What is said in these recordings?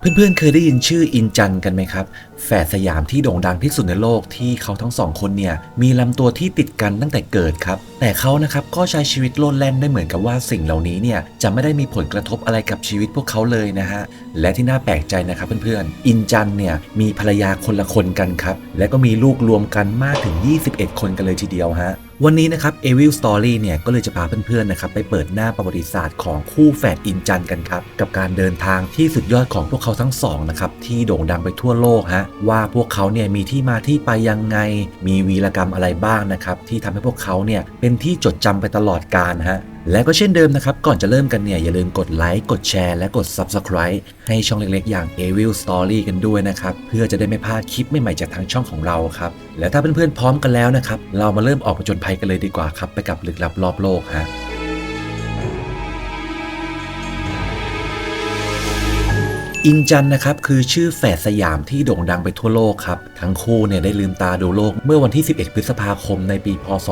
เพื่อนๆ เคยได้ยินชื่ออินจันกันไหมครับ แฝดสยามที่โด่งดังที่สุดในโลกที่เขาทั้งสองคนเนี่ย มีลำตัวที่ติดกันตั้งแต่เกิดครับ แต่เขานะครับก็ใช้ชีวิตโลดแล่นได้เหมือนกับว่าสิ่งเหล่านี้เนี่ย จะไม่ได้มีผลกระทบอะไรกับชีวิตพวกเขาเลยนะฮะ และที่น่าแปลกใจนะครับเพื่อนๆ อินจันเนี่ยมีภรรยาคนละคนกันครับ และก็มีลูกรวมกันมากถึง 21 คนกันเลยทีเดียวฮะ วันนี้นะครับ Evil Story เนี่ยก็เลยจะพาเพื่อนๆนะครับไปเปิดหน้าประวัติศาสตร์ของคู่แฝดอินจันกันครับ กับการเดินทางที่สุดยอดของพวกเขาทั้งสองนะครับที่โด่งดังไปทั่วโลกฮะว่าพวกเขาเนี่ยมีที่มาที่ไปยังไง มีวีรกรรมอะไรบ้างนะครับที่ทำให้พวกเขาเนี่ยเป็นที่จดจำไปตลอดกาลฮะ และก็เช่นเดิมนะครับ ก่อนจะเริ่มกันเนี่ย อย่าลืมกดไลค์กดแชร์และกด Subscribe ให้ช่องเล็กๆ อย่าง Evil Story กันด้วยนะครับ เพื่อจะได้ไม่พลาดคลิปใหม่ๆจากทางช่องของเราครับ และถ้าเพื่อนๆพร้อมกันแล้วนะครับ เรามาเริ่มออกผจญภัยกันเลยดีกว่าครับ ไปกับลึกลับรอบโลกฮะ อินจันนะครับคือชื่อแฝดสยามที่โด่งดังไปทั่วโลกครับ ทั้งคู่เนี่ยได้ลืมตาดูโลกเมื่อวันที่ 11 พฤษภาคมในปี พศ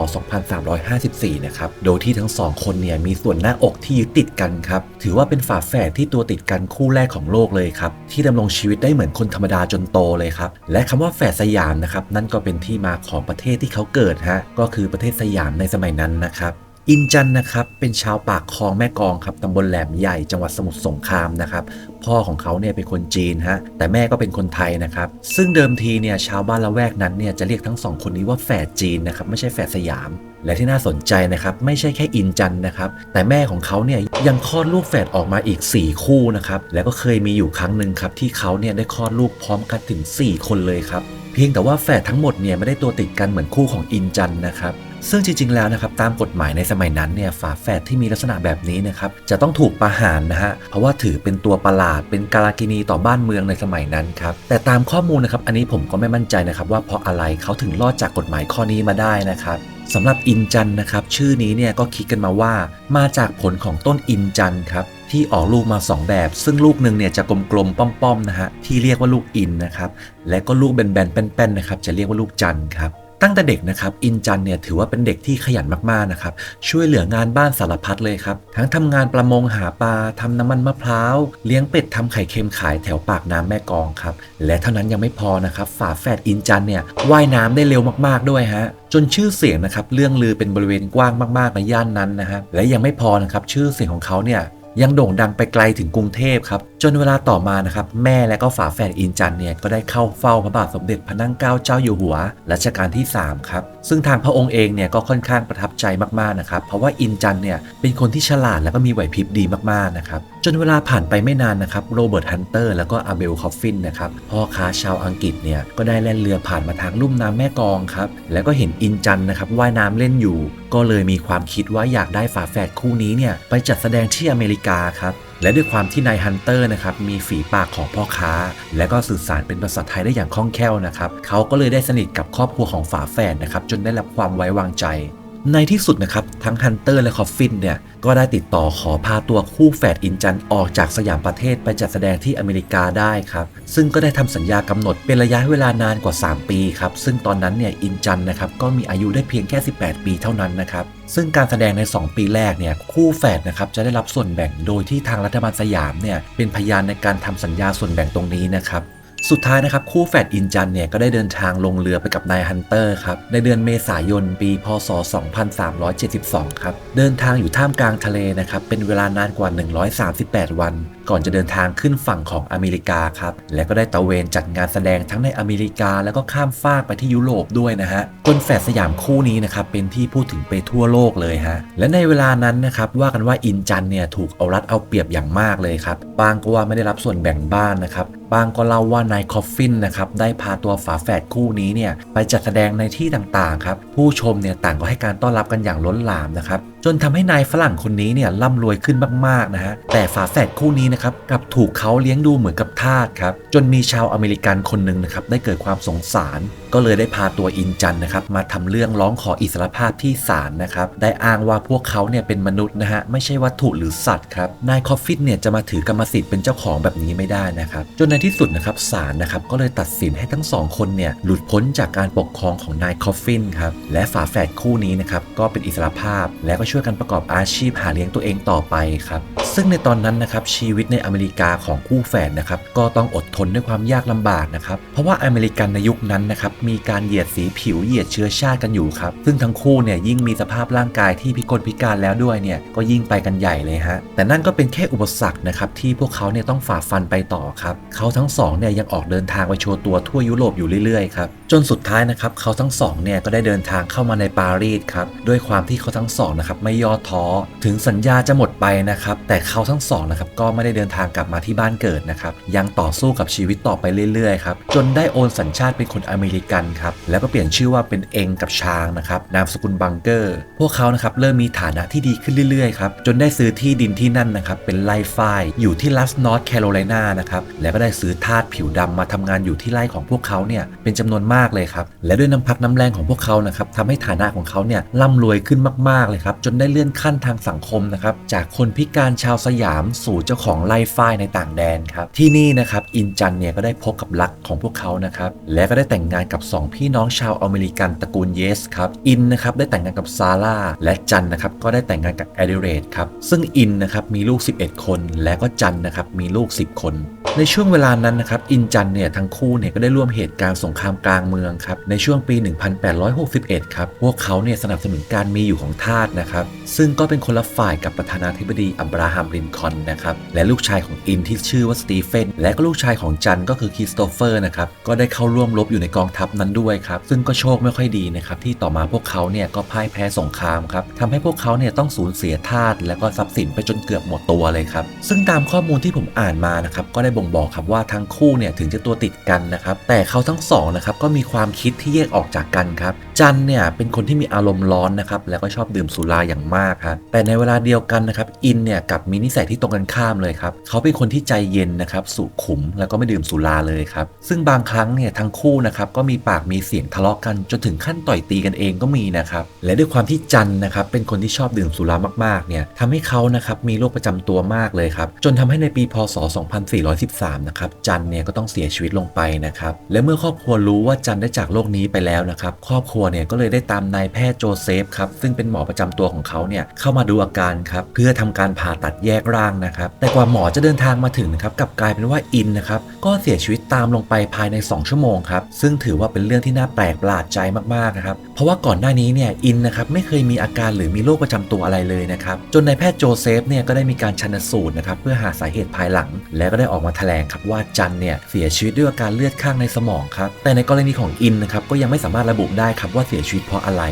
2354 นะครับ โดยที่ทั้งสองคนเนี่ยมีส่วนหน้าอกที่ยึดติดกันครับ ถือว่าเป็นฝาแฝดที่ตัวติดกันคู่แรกของโลกเลยครับ ที่ดำรงชีวิตได้เหมือนคนธรรมดาจนโตเลยครับ และคำว่าแฝดสยามนะครับนั่นก็เป็นที่มาของประเทศที่เขาเกิดฮะ ก็คือประเทศสยามในสมัยนั้นนะครับ อินจันนะครับเป็นชาวปากคลองแม่กองครับตำบลแหลมใหญ่จังหวัดสมุทรสงครามนะครับพ่อของเขาเนี่ยเป็นคนจีนฮะแต่แม่ก็เป็นคนไทยนะครับซึ่งเดิมทีเนี่ยชาวบ้านละแวกนั้นเนี่ยจะเรียกทั้งสองคนนี้ว่าแฝดจีนนะครับไม่ใช่แฝดสยาม และที่น่าสนใจนะครับไม่ใช่แค่อินจันนะครับแต่แม่ของเขาเนี่ยยังคลอดลูกแฝดออกมาอีก 4 คู่นะครับแล้วก็เคยมีอยู่ครั้งหนึ่งครับที่เขาเนี่ยได้คลอดลูกพร้อมกันถึง 4 คนเลยครับเพียงแต่ว่าแฝดทั้งหมดเนี่ยไม่ได้ตัวติดกันเหมือนคู่ของอินจันนะครับ ซึ่งจริงๆ แล้วนะครับตามกฎหมายในสมัยนั้นเนี่ยฝาแฝดที่มีลักษณะแบบนี้นะครับจะต้องถูกประหารนะฮะเพราะว่าถือเป็นตัวประหลาดเป็นกาลากินีต่อบ้านเมืองในสมัยนั้นครับแต่ตามข้อมูลนะครับอันนี้ผมก็ไม่มั่นใจนะครับว่าเพราะอะไรเขาถึงรอดจากกฎหมายข้อนี้มาได้นะครับสำหรับอินจันนะครับชื่อนี้เนี่ยก็คิดกันมาว่า มาจากผลของต้นอินจันครับที่ออกลูกมา 2 แบบ ซึ่งลูกหนึ่งเนี่ยจะกลมๆป้อมๆนะฮะที่เรียกว่าลูกอินนะครับและก็ลูกแบนๆแป้นๆนะครับจะเรียกว่าลูกจันครับ ตั้งแต่เด็กนะครับอินจันเนี่ยถือว่าเป็นเด็กที่ขยันมากๆนะครับช่วยเหลืองานบ้านสารพัดเลยครับ ทั้งทำงานประมงหาปลาทำน้ำมันมะพร้าว เลี้ยงเป็ดทำไข่เค็มขายแถวปากน้ำแม่กองครับ และเท่านั้นยังไม่พอนะครับฝาแฝดอินจันเนี่ยว่ายน้ำได้เร็วมากๆด้วยฮะจนชื่อเสียงนะครับเรื่องลือเป็นบริเวณกว้างมากๆในย่านนั้นนะฮะและยังไม่พอนะครับชื่อเสียงของเขาเนี่ย ยังโด่งดังไปไกลถึงกรุงเทพครับ จนเวลาต่อมานะครับ แม่และก็ฝาแฝดอินจันเนี่ยก็ได้เข้าเฝ้าพระบาทสมเด็จพระนั่งเกล้าเจ้าอยู่หัวรัชกาลที่ 3 ครับ ซึ่งทางพระองค์เองเนี่ยก็ค่อนข้างประทับใจมากๆนะครับ เพราะว่าอินจันเนี่ยเป็นคนที่ฉลาดและก็มีไหวพริบดีมากๆนะครับจนเวลาผ่านไปไม่นานนะครับโรเบิร์ตฮันเตอร์แล้วก็อาเบลคอฟฟินนะครับพ่อค้าชาวอังกฤษเนี่ยก็ได้แล่นเรือผ่านมาทางลุ่มน้ำแม่กองครับแล้วก็เห็นอินจันนะครับว่ายน้ำเล่นอยู่ ก็เลยมีความคิดว่าอยากได้ฝาแฝดคู่นี้เนี่ยไปจัดแสดงที่อเมริกาครับและด้วยความที่นายฮันเตอร์นะครับมีฝีปากของพ่อค้า และก็สื่อสารเป็นภาษาไทยได้อย่างคล่องแคล่วนะครับเขาก็เลยได้สนิทกับครอบครัวของฝาแฝดนะครับจนได้รับความไว้วางใจ ในที่สุดนะครับ ทั้งฮันเตอร์และคอฟฟินเนี่ย ก็ได้ติดต่อขอพาตัวคู่แฝดอินจันออกจากสยามประเทศไปจัดแสดงที่อเมริกาได้ครับ ซึ่งก็ได้ทำสัญญากำหนดเป็นระยะเวลานานกว่า 3 ปีครับ ซึ่งตอนนั้นเนี่ยอินจันนะครับก็มีอายุได้เพียงแค่ 18 ปีเท่านั้นนะครับ ซึ่งการแสดงใน 2 ปีแรกเนี่ยคู่แฝดนะครับจะได้รับส่วนแบ่งโดยที่ทางรัฐบาลสยามเนี่ยเป็นพยานในการทำสัญญาส่วนแบ่งตรงนี้นะครับ สุดท้ายนะครับ คู่แฝดอินจันเนี่ย ก็ได้เดินทางลงเรือไปกับนายฮันเตอร์ครับ ในเดือนเมษายนปี พศ 2372 ครับ เดินทางอยู่ท่ามกลางทะเลนะครับ เป็นเวลานานกว่า 138 วัน ก่อนจะเดินทางขึ้นฝั่งของอเมริกาครับ และก็ได้ตระเวนจัดงานแสดงทั้งในอเมริกา แล้วก็ข้ามฟากไปที่ยุโรปด้วยนะฮะจนแฝดสยามคู่นี้นะครับเป็นที่พูดถึงไปทั่วโลกเลยฮะและในเวลานั้นนะครับว่ากันว่าอินจันเนี่ยถูกเอารัดเอาเปรียบอย่างมากเลยครับบางก็ว่าไม่ได้รับส่วนแบ่งบ้านนะครับบางก็เล่าว่านายคอฟฟินนะครับได้พาตัวฝาแฝดคู่นี้เนี่ยไปจัดแสดงในที่ต่างๆครับผู้ชมเนี่ยต่างก็ให้การต้อนรับกันอย่างล้นหลามนะครับจนทำให้นายฝรั่งคนนี้เนี่ยร่ำรวยขึ้นมากๆนะฮะแต่ฝาแฝดคู่นี้นะครับกลับถูกเขาเลี้ยงดูเหมือนกับทาสครับจนมีชาวอเมริกันคนหนึ่งนะครับได้เกิดความสงสารก็เลยได้พาตัวอินจันนะครับมาทำเรื่องร้องขออิสรภาพที่ศาลนะครับได้อ้างว่าพวกเขาเนี่ยเป็นมนุษย์นะฮะไม่ใช่วัตถุหรือสัตว์ครับนายคอฟฟินเนี่ยจะมาถือกรรมสิทธิ์เป็นเจ้าของแบบนี้ไม่ได้นะครับจนในที่สุดนะครับศาลนะครับก็เลยตัดสินให้ทั้งสองคนเนี่ยหลุดพ้นจากการปกครองของนายคอฟฟินครับและฝาแฝดคู่นี้นะครับก็เป็นอิสรภาพ และก็ช่วยกันประกอบอาชีพหาเลี้ยงตัวเองต่อไปครับซึ่งในตอนนั้นนะครับชีวิตในอเมริกาของคู่แฝดนะครับก็ต้องอดทนด้วยความยากลำบากนะครับเพราะว่าอเมริกันในยุคนั้นนะครับมีการเหยียดสีผิวเหยียดเชื้อชาติกันอยู่ครับ ซึ่งทั้งคู่เนี่ยยิ่งมีสภาพร่างกายที่พิกลพิการแล้วด้วยเนี่ยก็ยิ่งไปกันใหญ่เลยฮะ แต่นั่นก็เป็นแค่อุปสรรคนะครับที่พวกเขาเนี่ยต้องฝ่าฟันไปต่อครับ เขาทั้งสองเนี่ยยังออกเดินทางไปโชว์ตัวทั่วยุโรปอยู่เรื่อยๆครับจนสุดท้ายนะครับเขาทั้งสองเนี่ยก็ได้เดินทางเข้ามาในปารีสครับด้วยความที่เขาทั้งสองนะครับไม่ย่อท้อถึงสัญญาจะหมดไปนะครับแต่เขาทั้งสองนะครับก็ไม่ได้เดินทางกลับมาที่บ้านเกิดนะครับยังต่อสู้กับชีวิตต่อไปเรื่อยๆครับจนได้โอนสัญชาติเป็นคนอเมริกันครับแล้วก็เปลี่ยนชื่อว่าเป็นเองกับช้างนะครับนามสกุลบังเกอร์ พวกเขานะครับเริ่มมีฐานะที่ดีขึ้นเรื่อยๆครับจนได้ซื้อที่ดินที่นั่นนะครับเป็นไร่ฝ้ายอยู่ที่รัสนอร์ทแคโรไลนานะครับแล้วก็ได้ซื้อทาสผิวดำมาทำงานอยู่ที่ไร่ของพวกเขาเนี่ยเป็นจำนวนมากเลยครับและด้วยน้ำพักน้ำแรงของพวกเขานะครับทำให้ฐานะของเขาเนี่ยร่ำรวยขึ้นมากๆเลยครับจนได้เลื่อนขั้นทางสังคมนะครับจากคนพิการชาวสยามสู่เจ้าของไร่ฝ้ายในต่างแดนครับที่นี่นะครับอินจันเนี่ยก็ได้พบกับรักของพวกเขานะครับและก็ได้แต่งงานกับ2 พี่น้องชาวอเมริกันตระกูลเยสครับ อินนะครับได้แต่งงานกับซาร่า และจันนะครับก็ได้แต่งงานกับแอดิเรตครับ ซึ่งอินนะครับมีลูก 11 คน และก็จันนะครับมีลูก 10 คน ในช่วงเวลานั้นนะครับ อินจันเนี่ยทั้งคู่เนี่ยก็ได้ร่วมเหตุการณ์สงครามกลางเมืองครับ ในช่วงปี 1861 ครับ พวกเขาเนี่ยสนับสนุนการมีอยู่ของทาสนะครับ ซึ่งก็เป็นคนละฝ่ายกับประธานาธิบดีอับราฮัม ลินคอนนะครับ และลูกชายของอินที่ชื่อว่าสตีเฟน และก็ลูกชายของจันก็คือคริสโตเฟอร์นะครับ ก็ได้เข้าร่วมรบอยู่ในกองทัพนั้นด้วยครับซึ่งก็โชคไม่ค่อยดีนะครับที่ต่อมาพวกเขาเนี่ยก็พ่ายแพ้สงครามครับทำให้พวกเขาเนี่ยต้องสูญเสียทาสและก็ทรัพย์สินไปจนเกือบหมดตัวเลยครับซึ่งตามข้อมูลที่ผมอ่านมานะครับก็ได้บ่งบอกครับว่าทั้งคู่เนี่ยถึงจะตัวติดกันนะครับแต่เขาทั้งสองนะครับก็มีความคิดที่แยกออกจากกันครับจันเนี่ยเป็นคนที่มีอารมณ์ร้อนนะครับแล้วก็ชอบดื่มสุราอย่างมากครับแต่ในเวลาเดียวกันนะครับอินเนี่ยกับมีนิสัยที่ตรงกันข้ามเลยครับเขาเป็นคนที่ใจเย็นนะครับสุขุมแล้วก็ไม่ดื่มสุราเลยครับซึ่งบางครั้งเนี่ยทั้งคู่นะครับก็มีปากมีเสียงทะเลาะกันจนถึงขั้นต่อยตีกันเองก็มีนะครับ และด้วยความที่จันนะครับเป็นคนที่ชอบดื่มสุรามากๆเนี่ยทำให้เขานะครับมีโรคประจำตัวมากเลยครับจนทำให้ในปีพศ 2413 นะครับจันเนี่ยก็ต้องเสียชีวิตลงไปนะครับและเมื่อครอบครัวรู้ว่าจันได้จากโลกนี้ไปแล้วนะครับครอบครัวเนี่ยก็เลยได้ตามนายแพทย์โจเซฟครับซึ่งเป็นหมอประจำตัวของเขาเนี่ยเข้ามาดูอาการครับเพื่อทำการผ่าตัดแยกร่างนะครับแต่กว่าหมอจะเดินทางมาถึงนะครับกลับกลายเป็นว่าอินนะครับก็เสียชีวิตตามลงไปภายใน 2 ชั่วโมงครับซึ่งถือว่าเป็นเรื่องที่น่าแปลกประหลาดใจมากๆนะครับ เพราะว่าก่อนหน้านี้เนี่ยอินนะครับไม่เคยมีอาการหรือมีโรคประจำตัวอะไรเลยนะครับ จนนายแพทย์โจเซฟเนี่ยก็ได้มีการชันสูตรนะครับเพื่อหาสาเหตุภายหลัง และก็ได้ออกมาแถลงครับว่าจันเนี่ยเสียชีวิตด้วยอาการเลือดข้างในสมองครับแต่ในกรณีของอินนะครับก็ยังไม่สามารถระบุได้ครับว่าเสียชีวิตเพราะอะไร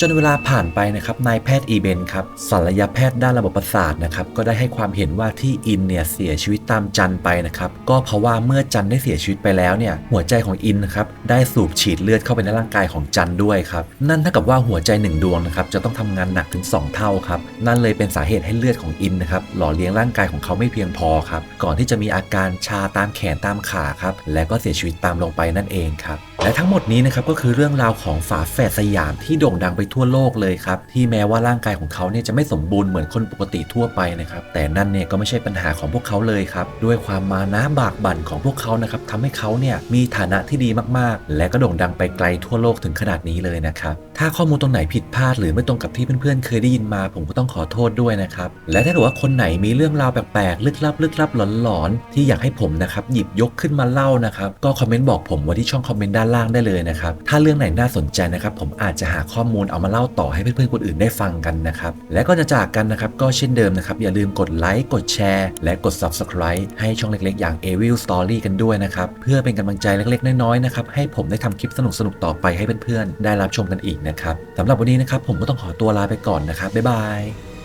จนเวลาผ่านไปนะครับนายแพทย์อีเบนครับศัลยแพทย์ด้านระบบประสาทนะครับก็ได้ให้ความเห็นว่าที่อินเนี่ยเสียชีวิตตามจันไปนะครับก็เพราะว่าเมื่อจันได้เสียชีวิตไปแล้วเนี่ยหัวใจของอินนะครับได้สูบฉีดเลือดเข้าไปในร่างกายของจันด้วยครับนั่นเท่ากับว่าหัวใจหนึ่งดวงนะครับจะต้องทำงานหนักถึง 2 เท่าครับนั่นเลยเป็นสาเหตุให้เลือดของอินนะครับหล่อเลี้ยงร่างกายของเขาไม่เพียงพอครับก่อนที่จะมีอาการชาตามแขนตามขาครับและก็เสียชีวิตตามลงไปนั่นเองครับและทั้งหมดนี้นะครับก็คือเรื่องราวของฝาแฝดสยามที่โด่งดังไปทั่วโลกเลยครับ ที่แม้ว่าร่างกายของเขาเนี่ยจะไม่สมบูรณ์เหมือนคนปกติทั่วไปนะครับ แต่นั่นเนี่ยก็ไม่ใช่ปัญหาของพวกเขาเลยครับ ด้วยความมานะบากบั่นของพวกเขานะครับทำให้เขาเนี่ยมีฐานะที่ดีมากๆ และก็โด่งดังไปไกลทั่วโลกถึงขนาดนี้เลยนะครับ ถ้าข้อมูลตรงไหนผิดพลาด หรือไม่ตรงกับที่เพื่อนๆเคยได้ยินมา ผมก็ต้องขอโทษด้วยนะครับ และถ้าเกิดว่าคนไหนมีเรื่องราวแปลกๆลึกลับลึกลับหลอนๆที่อยากให้ผมนะครับหยิบยกขึ้นมาเล่านะครับก็คอมเมนต์บอกผมไว้ที่ช่องคอมเมนต์ด้านล่างได้เลยนะครับถ้าเรื่องไหนน่าสนใจนะครับผมอาจจะหาข้อมูลเอามาเล่าต่อให้เพื่อนๆคนอื่นได้ฟังกันนะครับ และก็จะจากกันนะครับก็เช่นเดิมนะครับอย่าลืมกดไลค์กดแชร์ และกด Subscribe ให้ช่องเล็กๆ อย่าง a v i l Story กันด้วยนะครับเพื่อเป็นกำลังใจเล็กๆ น้อยๆนะครับให้ผมได้ทำคลิปสนุกๆต่อไปให้เพื่อนๆได้รับชมกันอีกนะครับสำหรับวันนี้นะครับผมก็ต้องขอตัวลาไปก่อนนะครับบ๊ายบาย